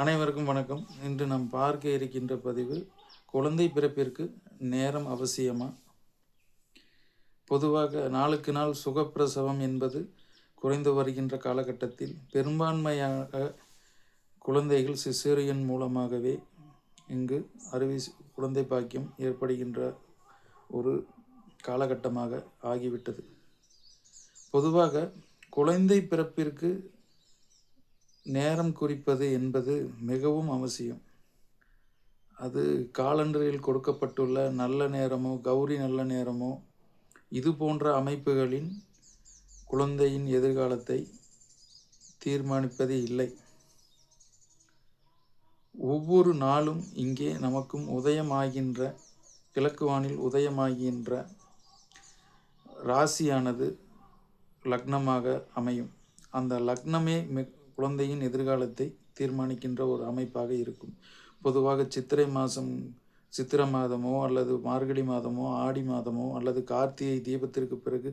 அனைவருக்கும் வணக்கம். இன்று நாம் பார்க்க இருக்கின்ற பதிவு குழந்தை பிறப்பிற்கு நேரம் அவசியமா? பொதுவாக நாளுக்கு நாள் சுகப்பிரசவம் என்பது குறைந்து வருகின்ற காலகட்டத்தில் பெரும்பான்மையாக குழந்தைகள் சிசேரியன் மூலமாகவே இங்கு அறுவை குழந்தை பாக்கியம் ஏற்படுகின்ற ஒரு காலகட்டமாக ஆகிவிட்டது. பொதுவாக குழந்தை பிறப்பிற்கு நேரம் குறிப்பது என்பது மிகவும் அவசியம். அது காலண்டரில் கொடுக்கப்பட்டுள்ள நல்ல நேரமோ கௌரி நல்ல நேரமோ இது போன்ற அமைப்புகளின் குழந்தையின் எதிர்காலத்தை தீர்மானிப்பது இல்லை. ஒவ்வொரு நாளும் இங்கே நமக்கும் உதயமாகின்ற கிழக்கு வானில் உதயமாகின்ற ராசியானது லக்னமாக அமையும். அந்த லக்னமே மி- குழந்தையின் எதிர்காலத்தை தீர்மானிக்கின்ற ஒரு அமைப்பாக இருக்கும். பொதுவாக சித்திரை மாதம் சித்திர மாதமோ அல்லது மார்கழி மாதமோ ஆடி மாதமோ அல்லது கார்த்திகை தீபத்திற்கு பிறகு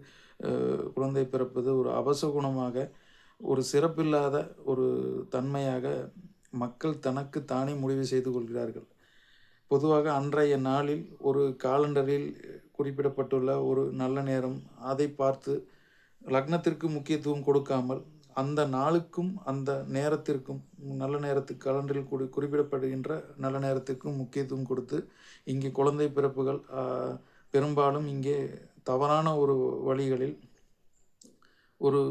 குழந்தை பிறப்பது ஒரு அவசகுணமாக ஒரு சிறப்பில்லாத ஒரு தன்மையாக மக்கள் தனக்கு தானே முடிவு செய்து கொள்கிறார்கள். பொதுவாக அன்றைய நாளில் ஒரு காலண்டரில் குறிப்பிடப்பட்டுள்ள ஒரு நல்ல நேரம் அதை பார்த்து லக்னத்திற்கு முக்கியத்துவம் கொடுக்காமல் அந்த நாளுக்கும் அந்த நேரத்திற்கும் நல்ல நேரத்துக்கு கலண்டரில் கூடி குறிப்பிடப்படுகின்ற நல்ல நேரத்திற்கும் முக்கியத்துவம் கொடுத்து இங்கே குழந்தை பிறப்புகள் பெரும்பாலும் இங்கே தவறான ஒரு வழிகளில் ஒரு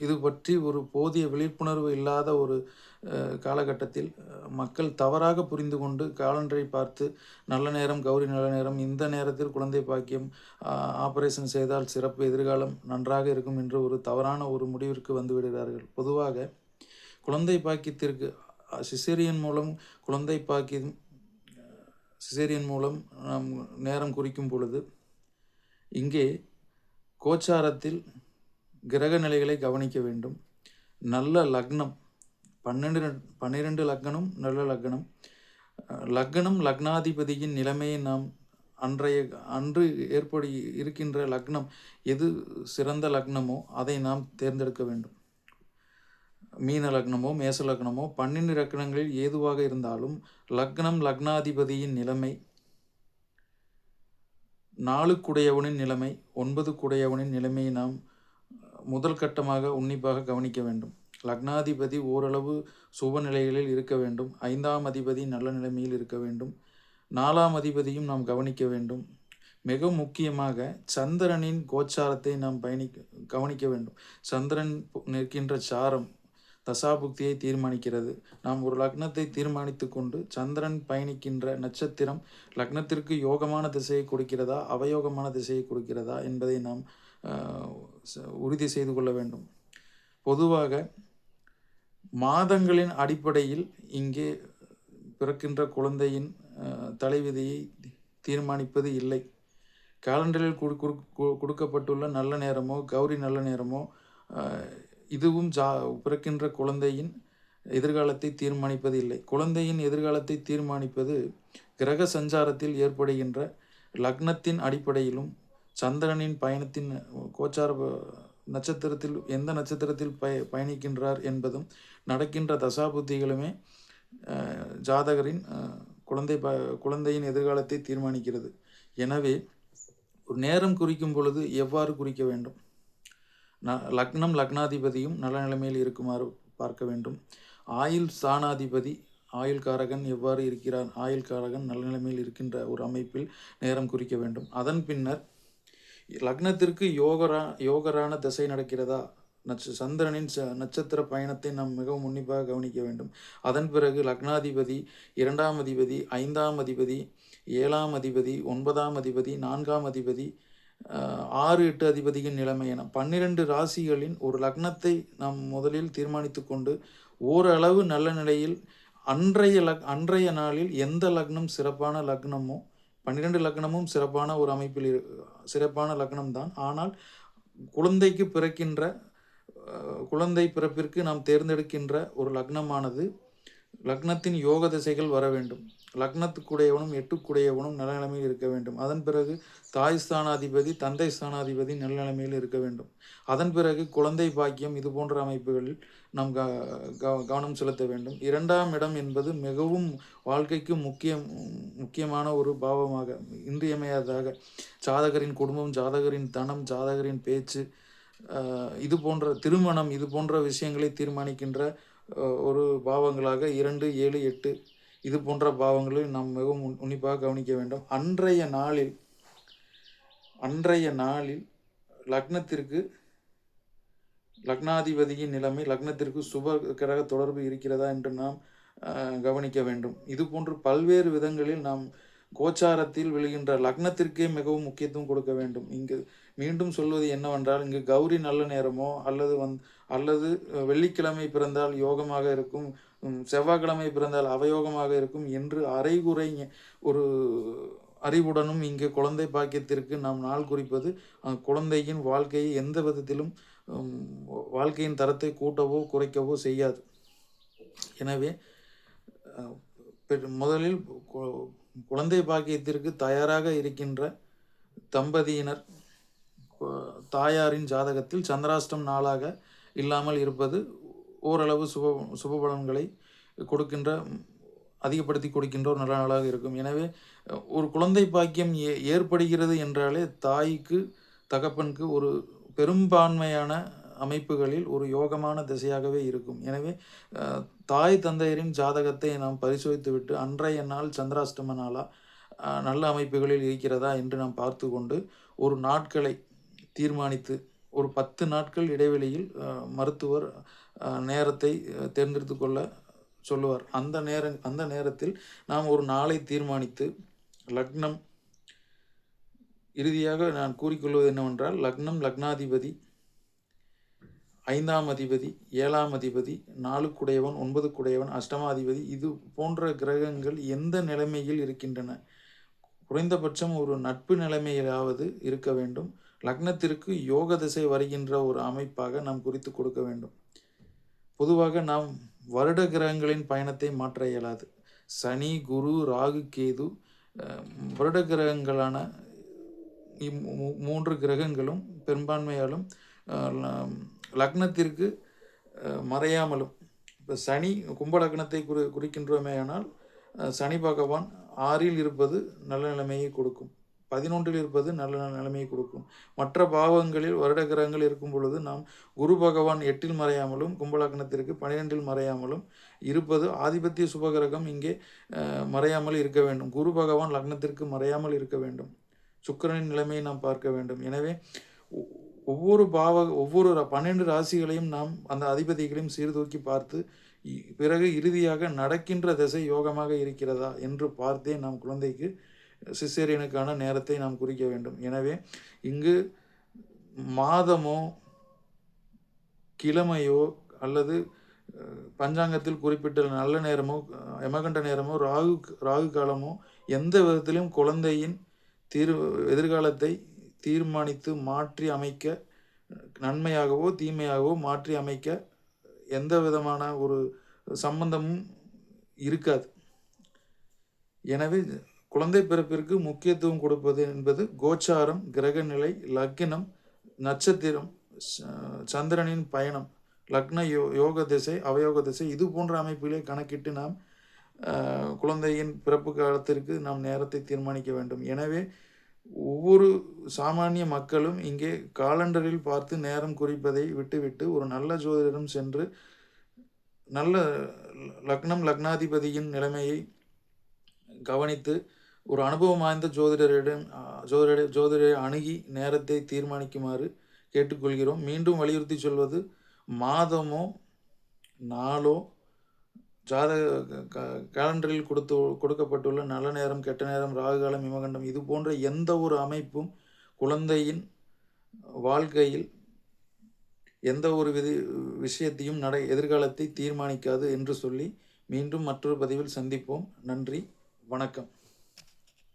இது பற்றி ஒரு போதிய விழிப்புணர்வு இல்லாத ஒரு காலகட்டத்தில் மக்கள் தவறாக புரிந்து கொண்டு காலண்டரை பார்த்து நல்ல நேரம் கௌரி நல்ல நேரம் இந்த நேரத்தில் குழந்தை பாக்கியம் ஆபரேஷன் செய்தால் சிறப்பு எதிர்காலம் நன்றாக இருக்கும் என்று ஒரு தவறான ஒரு முடிவிற்கு வந்துவிடுகிறார்கள் பொதுவாக குழந்தை பாக்கியத்திற்கு சிசேரியன் மூலம் குழந்தை பாக்கியம் சிசேரியன் மூலம் நாம் நேரம் குறிக்கும் பொழுது இங்கே கோச்சாரத்தில் கிரக நிலைகளை கவனிக்க வேண்டும். நல்ல லக்னம் பன்னெண்டு பன்னிரெண்டு லக்னம் நல்ல லக்னம். லக்னம் லக்னாதிபதியின் நிலைமையை நாம் அன்றைய அன்று ஏற்படி இருக்கின்ற லக்னம் எது சிறந்த லக்னமோ அதை நாம் தேர்ந்தெடுக்க வேண்டும். மீன லக்னமோ மேச லக்னமோ பன்னெண்டு லக்னங்களில் ஏதுவாக இருந்தாலும் லக்னம் லக்னாதிபதியின் நிலைமை நாலு குடையவனின் நிலைமை ஒன்பது குடையவனின் நிலைமையை நாம் முதல் கட்டமாக உன்னிப்பாக கவனிக்க வேண்டும். லக்னாதிபதி ஓரளவு சுப நிலைகளில் இருக்க வேண்டும். ஐந்தாம் அதிபதி நல்ல நிலைமையில் இருக்க வேண்டும். நாலாம் அதிபதியும் நாம் கவனிக்க வேண்டும். மிக முக்கியமாக சந்திரனின் கோச்சாரத்தை நாம் பயணிக்க கவனிக்க வேண்டும். சந்திரன் நிற்கின்ற சாரம் தசாபுக்தியை தீர்மானிக்கிறது. நாம் ஒரு லக்னத்தை தீர்மானித்து கொண்டு சந்திரன் பயணிக்கின்ற நட்சத்திரம் லக்னத்திற்கு யோகமான திசையை கொடுக்கிறதா அவயோகமான திசையை கொடுக்கிறதா என்பதை நாம் உறுதி செய்து கொள்ள வேண்டும். பொதுவாக மாதங்களின் அடிப்படையில் இங்கே பிறக்கின்ற குழந்தையின் தலைவிதியை தீர்மானிப்பது இல்லை. காலண்டரில் கொடுக்கப்பட்டுள்ள நல்ல நேரமோ கௌரி நல்ல நேரமோ இதுவும் ஜா பிறக்கின்ற குழந்தையின் எதிர்காலத்தை தீர்மானிப்பது இல்லை. குழந்தையின் எதிர்காலத்தை தீர்மானிப்பது கிரக சஞ்சாரத்தில் ஏற்படுகின்ற லக்னத்தின் அடிப்படையிலும் சந்திரனின் பயணத்தின் கோச்சார நட்சத்திரத்தில் எந்த நட்சத்திரத்தில் பய பயணிக்கின்றார் என்பதும் நடக்கின்ற தசாபுத்திகளுமே ஜாதகரின் குழந்தை ப குழந்தையின் எதிர்காலத்தை தீர்மானிக்கிறது. எனவே ஒரு நேரம் குறிக்கும் பொழுது எவ்வாறு குறிக்க வேண்டும்? ந லக்னம் லக்னாதிபதியும் நல்ல நிலைமையில் இருக்குமாறு பார்க்க வேண்டும். ஆயுள் ஸ்தானாதிபதி ஆயுள் காரகன் எவ்வாறு இருக்கிறார்? ஆயுள் காரகன் நல்ல நிலைமையில் இருக்கின்ற ஒரு அமைப்பில் நேரம் குறிக்க வேண்டும். அதன் பின்னர் லக்னத்திற்கு யோகரா யோகரான திசை நடக்கிறதா? நட்ச சந்திரனின் ச நட்சத்திர பயணத்தை நாம் மிகவும் உன்னிப்பாக கவனிக்க வேண்டும். அதன் பிறகு லக்னாதிபதி இரண்டாம் அதிபதி ஐந்தாம் அதிபதி ஏழாம் அதிபதி ஒன்பதாம் அதிபதி நான்காம் அதிபதி ஆறு எட்டு அதிபதியின் நிலைமை என. பன்னிரண்டு ராசிகளின் ஒரு லக்னத்தை நாம் முதலில் தீர்மானித்து கொண்டு ஓரளவு நல்ல நிலையில் அன்றைய லக் அன்றைய நாளில் எந்த லக்னம் சிறப்பான லக்னமோ பன்னிரெண்டு லக்னமும் சிறப்பான ஒரு அமைப்பில் சிறப்பான லக்னம் தான் ஆனால் குழந்தைக்கு பிறக்கின்ற குழந்தை பிறப்பிற்கு நாம் தேர்ந்தெடுக்கின்ற ஒரு லக்னமானது லக்னத்தின் யோக திசைகள் வர வேண்டும். லக்னத்துக்குடையவனும் எட்டுக்குடையவனும் நல்ல நிலைமையில் இருக்க வேண்டும். அதன் பிறகு தாய் ஸ்தானாதிபதி தந்தை ஸ்தானாதிபதி நல்ல நிலைமையில் இருக்க வேண்டும். அதன் பிறகு குழந்தை பாக்கியம் இது போன்ற அமைப்புகளில் நாம் க கவனம் செலுத்த வேண்டும். இரண்டாம் இடம் என்பது மிகவும் வாழ்க்கைக்கு முக்கியம் முக்கியமான ஒரு பாவமாக இன்றியமையாததாக. ஜாதகரின் குடும்பம் ஜாதகரின் தனம் ஜாதகரின் பேச்சு இது போன்ற திருமணம் இது போன்ற விஷயங்களை தீர்மானிக்கின்ற ஒரு பாவங்களாக இரண்டு ஏழு எட்டு இது போன்ற பாவங்களை நாம் மிகவும் உன்னிப்பாக கவனிக்க வேண்டும். அன்றைய நாளில் அன்றைய நாளில் லக்னத்திற்கு லக்னாதிபதியின் நிலைமை லக்னத்திற்கு சுப கிரக தொடர்பு இருக்கிறதா என்று நாம் கவனிக்க வேண்டும். இது போன்று பல்வேறு விதங்களில் நாம் கோச்சாரத்தில் விழுகின்ற லக்னத்திற்கே மிகவும் முக்கியத்துவம் கொடுக்க வேண்டும். இங்கு மீண்டும் சொல்வது என்னவென்றால் இங்கு கௌரி நல்ல நேரமோ அல்லது வந் அல்லது வெள்ளிக்கிழமை பிறந்தால் யோகமாக இருக்கும் செவ்வாய்க்கிழமை பிறந்தால் அவயோகமாக இருக்கும் என்று அரைகுறை ஒரு அறிவுடனும் இங்கு குழந்தை பாக்கியத்திற்கு நாம் நாள் குறிப்பது குழந்தையின் வாழ்க்கையை எந்த விதத்திலும் வாழ்க்கையின் தரத்தை கூட்டவோ குறைக்கவோ செய்யாது. எனவே முதலில் குழந்தை பாக்கியத்திற்கு தயாராக இருக்கின்ற தம்பதியினர் தாயாரின் ஜாதகத்தில் சந்திராஷ்டம் நாளாக இல்லாமல் இருப்பது ஓரளவு சுப சுப பலன்களை கொடுக்கின்ற அதிகப்படுத்தி கொடுக்கின்ற ஒரு நல்ல நாளாக இருக்கும். எனவே ஒரு குழந்தை பாக்கியம் ஏ ஏற்படுகிறது என்றாலே தாய்க்கு தகப்பனுக்கு ஒரு பெரும்பான்மையான அமைப்புகளில் ஒரு யோகமான திசையாகவே இருக்கும். எனவே தாய் தந்தையரின் ஜாதகத்தை நாம் பரிசோதித்துவிட்டு அன்றைய நாள் சந்திராஷ்டம நாளா நல்ல அமைப்புகளில் இருக்கிறதா என்று நாம் பார்த்து கொண்டு ஒரு நாட்களை தீர்மானித்து ஒரு பத்து நாட்கள் இடைவெளியில் மருத்துவர் நேரத்தை தேர்ந்தெடுத்து கொள்ள சொல்லுவார். அந்த நேர அந்த நேரத்தில் நாம் ஒரு நாளை தீர்மானித்து லக்னம் இறுதியாக நான் கூறிக்கொள்வது என்னவென்றால் லக்னம் லக்னாதிபதி ஐந்தாம் அதிபதி ஏழாம் அதிபதி நாலுக்குடையவன் ஒன்பதுக்குடையவன் அஷ்டமாதிபதி இது போன்ற கிரகங்கள் எந்த நிலைமையில் இருக்கின்றன? குறைந்தபட்சம் ஒரு நட்பு நிலைமையிலாவது இருக்க வேண்டும். லக்னத்திற்கு யோக திசை வருகின்ற ஒரு அமைப்பாக நாம் குறித்து கொடுக்க வேண்டும். பொதுவாக நாம் வருட கிரகங்களின் பயணத்தை மாற்ற இயலாது. சனி குரு ராகு கேது வருட கிரகங்களான இம் மூன்று கிரகங்களும் பெரும்பான்மையாலும் லக்னத்திற்கு மறையாமலும். இப்போ சனி கும்ப லக்னத்தை குறி குறிக்கின்றோமேயானால் சனி பகவான் ஆறில் இருப்பது நல்ல நிலைமையை கொடுக்கும். பதினொன்றில் இருப்பது நல்ல நிலைமையை கொடுக்கும். மற்ற பாவங்களில் வருட கிரகங்கள் இருக்கும் பொழுது நாம் குரு பகவான் எட்டில் மறையாமலும் கும்பலக்கணத்திற்கு பனிரெண்டில் பன்னிரெண்டில் மறையாமலும் இருப்பது ஆதிபத்திய சுபகிரகம் இங்கே மறையாமல் இருக்க வேண்டும். குரு பகவான் லக்னத்திற்கு மறையாமல் இருக்க வேண்டும். சுக்கிரனின் நிலைமையை நாம் பார்க்க வேண்டும். எனவே ஒ- ஒவ்வொரு பாவ ஒவ்வொரு பன்னெண்டு ராசிகளையும் நாம் அந்த அதிபதிகளையும் சீர்தூக்கி பார்த்து பிறகு இறுதியாக நடக்கின்ற திசை யோகமாக இருக்கிறதா என்று பார்த்தே நாம் குழந்தைக்கு சிசேரியனுக்கான நேரத்தை நாம் குறிக்க வேண்டும். எனவே இங்கு மாதமோ கிழமையோ அல்லது பஞ்சாங்கத்தில் குறிப்பிட்ட நல்ல நேரமோ எமகண்ட யமகண்ட நேரமோ ராகு ராகு காலமோ எந்த விதத்திலும் குழந்தையின் தீர் எதிர்காலத்தை தீர்மானித்து மாற்றி அமைக்க நன்மையாகவோ தீமையாகவோ மாற்றி அமைக்க எந்த விதமான ஒரு சம்பந்தமும் இருக்காது. எனவே குழந்தை பிறப்பிற்கு முக்கியத்துவம் கொடுப்பது என்பது கோச்சாரம் கிரகநிலை லக்னம் நட்சத்திரம் ச- சந்திரனின் பயணம் லக்ன யோ யோக திசை அவயோக திசை இது போன்ற அமைப்பிலே கணக்கிட்டு நாம் குழந்தையின் பிறப்பு காலத்திற்கு நாம் நேரத்தை தீர்மானிக்க வேண்டும். எனவே ஒவ்வொரு சாமானிய மக்களும் இங்கே காலண்டரில் பார்த்து நேரம் குறிப்பதை விட்டுவிட்டு ஒரு நல்ல ஜோதிடரிடம் சென்று நல்ல லக்னம் லக்னாதிபதியின் நிலைமையை கவனித்து ஒரு அனுபவம் வாய்ந்த ஜோதிடரிடம் அஹ், ஜோதிட ஜோதிடரை அணுகி நேரத்தை தீர்மானிக்குமாறு கேட்டுக்கொள்கிறோம். மீண்டும் வலியுறுத்தி சொல்வது மாதமோ நாளோ ஜாதக க- கேலண்டரில் கொடுத்து கொடுக்கப்பட்டுள்ள நல்ல நேரம் கெட்ட நேரம் ராகுகாலம் இமகண்டம் இது போன்ற எந்த ஒரு அமைப்பும் குழந்தையின் வாழ்க்கையில் எந்த ஒரு விதி விஷயத்தையும் நட எதிர்காலத்தை தீர்மானிக்காது என்று சொல்லி மீண்டும் மற்றொரு பதிவில் சந்திப்போம். நன்றி வணக்கம்.